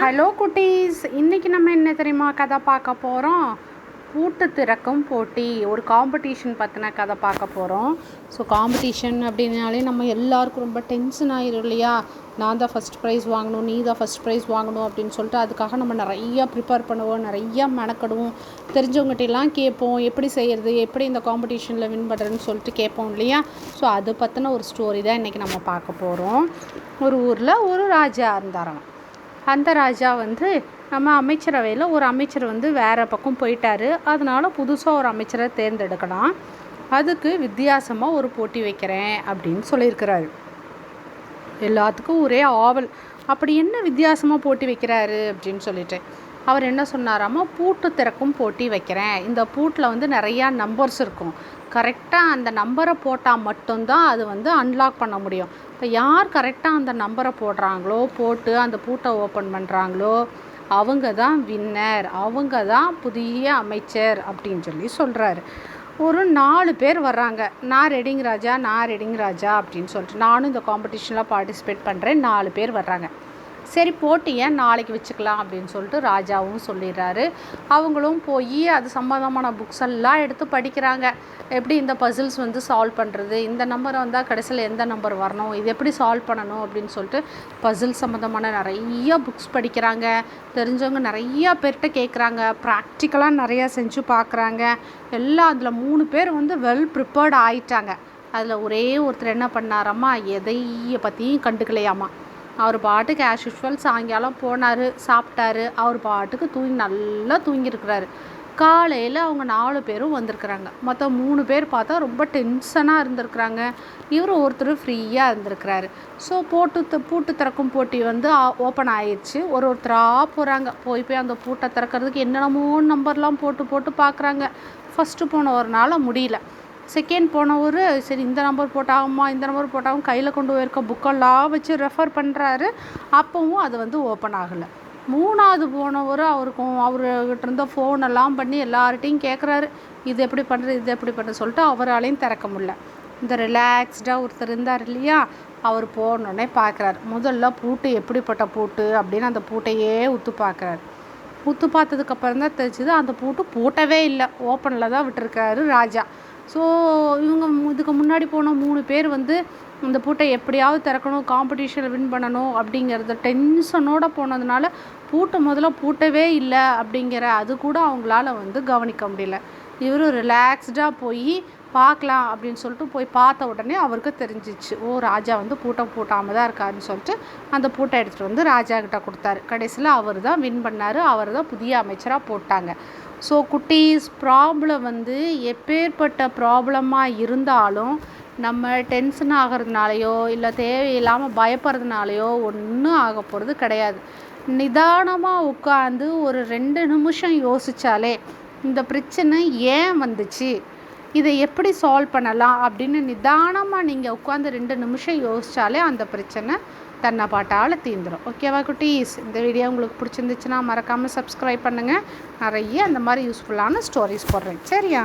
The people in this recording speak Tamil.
ஹலோ குட்டீஸ். இன்றைக்கி நம்ம என்ன தெரியுமா கதை பார்க்க போகிறோம் பூட்டு திறக்கும் போட்டி. ஒரு காம்படிஷன் பற்றின கதை பார்க்க போகிறோம் ஸோ காம்படிஷன் அப்படின்னாலே நம்ம எல்லாருக்கும் ரொம்ப டென்ஷன் ஆயிரும் இல்லையா? நான் தான் ஃபஸ்ட் ப்ரைஸ் வாங்கணும் நீ தான் ஃபஸ்ட் ப்ரைஸ் வாங்கணும் அப்படின்னு சொல்லிட்டு அதுக்காக நம்ம நிறையா ப்ரிப்பேர் பண்ணுவோம் நிறையா மெனக்கடுவோம். தெரிஞ்சவங்ககிட்டலாம் கேட்போம் எப்படி செய்கிறது எப்படி இந்த காம்படிஷனில் வின் பண்ணுறதுன்னு சொல்லிட்டு கேட்போம் இல்லையா? ஸோ அது பற்றின ஒரு ஸ்டோரி தான் இன்றைக்கி நம்ம பார்க்க போகிறோம் ஒரு ஊரில் ஒரு ராஜா இருந்தாராம். அந்த ராஜா வந்து நம்ம அமைச்சரவையில் ஒரு அமைச்சர் வந்து வேறு பக்கம் போயிட்டாரு. அதனால் புதுசாக ஒரு அமைச்சரை தேர்ந்தெடுக்கலாம். அதுக்கு வித்தியாசமாக ஒரு போட்டி வைக்கிறேன் அப்படின்னு சொல்லியிருக்கிறாரு. எல்லாத்துக்கும் ஒரே ஆவல். அப்படி என்ன வித்தியாசமாக போட்டி வைக்கிறாரு அப்படின்னு சொல்லிட்டு. அவர் என்ன சொன்னாராமா பூட்டு திறக்கும் போட்டி வைக்கிறேன். இந்த பூட்டில் வந்து நிறையா நம்பர்ஸ் இருக்கும். கரெக்டாக அந்த நம்பரை போட்டால் மட்டும்தான் அது வந்து அன்லாக் பண்ண முடியும். இப்போ யார் கரெக்டாக அந்த நம்பரை போடுறாங்களோ போட்டு அந்த பூட்டை ஓப்பன் பண்ணுறாங்களோ அவங்க தான் வின்னர் அவங்க தான் புதிய அமைச்சர் அப்படின்னு சொல்லி சொல்கிறாரு ஒரு நாலு பேர் வர்றாங்க. நான் ரெடிங் ராஜா நான் ரெடிங் ராஜா அப்படின்னு சொல்லிட்டு நானும் இந்த காம்படிஷனில் பார்ட்டிசிபேட் பண்ணுறேன் நாலு பேர் வர்றாங்க. சரி போட்டியை நாளைக்கு வச்சுக்கலாம் அப்படின்னு சொல்லிட்டு ராஜாவும் சொல்லிடுறாரு. அவங்களும் போய் அது சம்மந்தமான புக்ஸ் எல்லாம் எடுத்து படிக்கிறாங்க. எப்படி இந்த பசில்ஸ் வந்து சால்வ் பண்ணுறது இந்த நம்பர் வந்தால் கடைசியில் எந்த நம்பர் வரணும் இது எப்படி சால்வ் பண்ணணும் அப்படின்னு சொல்லிட்டு பசில் சம்மந்தமான நிறைய புக்ஸ் படிக்கிறாங்க. தெரிஞ்சவங்க நிறையா பேர்கிட்ட கேட்குறாங்க ப்ராக்டிக்கலாக நிறையா செஞ்சு பார்க்குறாங்க எல்லாம் அதில் மூணு பேர் வந்து வெல் ப்ரிப்பேர்ட் ஆயிட்டாங்க. அதில் ஒரே ஒருத்தர் என்ன பண்ணாராம்மா எதைய பற்றியும் கண்டுக்கலையாமா அவர் பாட்டுக்கு ஆஸ் யூஷுவல் சாயங்காலம் போனார் சாப்பிட்டாரு. அவர் பாட்டுக்கு தூங்கி நல்லா தூங்கியிருக்கிறாரு. காலையில் அவங்க நாலு பேரும் வந்திருக்கிறாங்க. மொத்தம் மூணு பேர் பார்த்தா ரொம்ப டென்ஷனாக இருந்திருக்கிறாங்க. இவர் ஒருத்தர் ஃப்ரீயாக இருந்திருக்கிறாரு. ஸோ போட்டு த- பூட்டு திறக்கும் போட்டி வந்து ஓப்பன் ஆயிடுச்சு. ஒரு ஒருத்தராக போகிறாங்க போய் போய் அந்த பூட்டை திறக்கிறதுக்கு என்னென்னமோ நம்பர்லாம் போட்டு போட்டு பார்க்குறாங்க. ஃபஸ்ட்டு போன ஒரு நாள் முடியல. செகண்ட் போனவர் சரி இந்த நம்பர் போட்டாகுமா இந்த நம்பர் போட்டாகும் கையில் கொண்டு போயிருக்க புக்கெல்லாம் வச்சு ரெஃபர் பண்ணுறாரு அப்போவும் அது வந்து ஓப்பன் ஆகலை. மூணாவது போனவர் அவருக்கும் அவர்கிட்ட இருந்த ஃபோனெல்லாம் பண்ணி எல்லார்ட்டையும் கேட்குறாரு இது எப்படி பண்ணுறது இது எப்படி பண்ணுறது சொல்லிட்டு அவராலையும் திறக்க முடியல. இந்த ரிலாக்ஸ்டாக ஒருத்தர் இருந்தார் இல்லையா அவர் போனோடனே பார்க்குறாரு முதல்ல பூட்டு எப்படிப்பட்ட பூட்டு அப்படின்னு அந்த பூட்டையே உத்து பார்க்குறாரு உத்து பார்த்ததுக்கப்புறம் தான் தெரிஞ்சுது அந்த பூட்டு பூட்டவே இல்லை. ஓப்பனில் தான் விட்டுருக்காரு ராஜா. ஸோ இவங்க இதுக்கு முன்னாடி போன மூணு பேர் வந்து இந்த பூட்டை எப்படியாவது திறக்கணும் காம்படிஷனில் வின் பண்ணணும் அப்படிங்கிறத டென்ஷனோடு போனதுனால பூட்டை முதல்ல பூட்டவே இல்லை அப்படிங்கிற அது கூட அவங்களால வந்து கவனிக்க முடியல. இவரும் ரிலாக்ஸ்டாக போய் பார்க்கலாம் அப்படின்னு சொல்லிட்டு போய் பார்த்த உடனே அவருக்கு தெரிஞ்சிச்சு. ஓ ராஜா வந்து பூட்டை பூட்டாமல் தான் இருக்காருன்னு சொல்லிட்டு அந்த பூட்டை எடுத்துகிட்டு வந்து ராஜா கிட்ட கொடுத்தாரு. கடைசியில் அவர் தான் வின் பண்ணார். அவர் தான் புதிய அமைச்சராக போட்டாங்க. ஸோ குட்டீஸ் ப்ராப்ளம் வந்து எப்பேற்பட்ட ப்ராப்ளமாக இருந்தாலும் நம்ம டென்ஷன் ஆகிறதுனாலையோ இல்லை தேவையில்லாமல் பயப்படுறதுனாலையோ ஒன்றும் ஆக போகிறது கிடையாது. நிதானமாக உட்காந்து ஒரு ரெண்டு நிமிஷம் யோசித்தாலே இந்த பிரச்சனை ஏன் வந்துச்சு? இதை எப்படி சால்வ் பண்ணலாம் அப்படின்னு நிதானமாக நீங்கள் உட்காந்து ரெண்டு நிமிஷம் யோசித்தாலே அந்த பிரச்சனை தன்னை பாட்டால் தீந்துடும் ஓகேவா குட்டீஸ்? இந்த வீடியோ உங்களுக்கு பிடிச்சிருந்துச்சுன்னா மறக்காமல் சப்ஸ்கிரைப் பண்ணுங்கள் நிறைய அந்த மாதிரி யூஸ்ஃபுல்லான ஸ்டோரிஸ் போடுறேன். சரியா?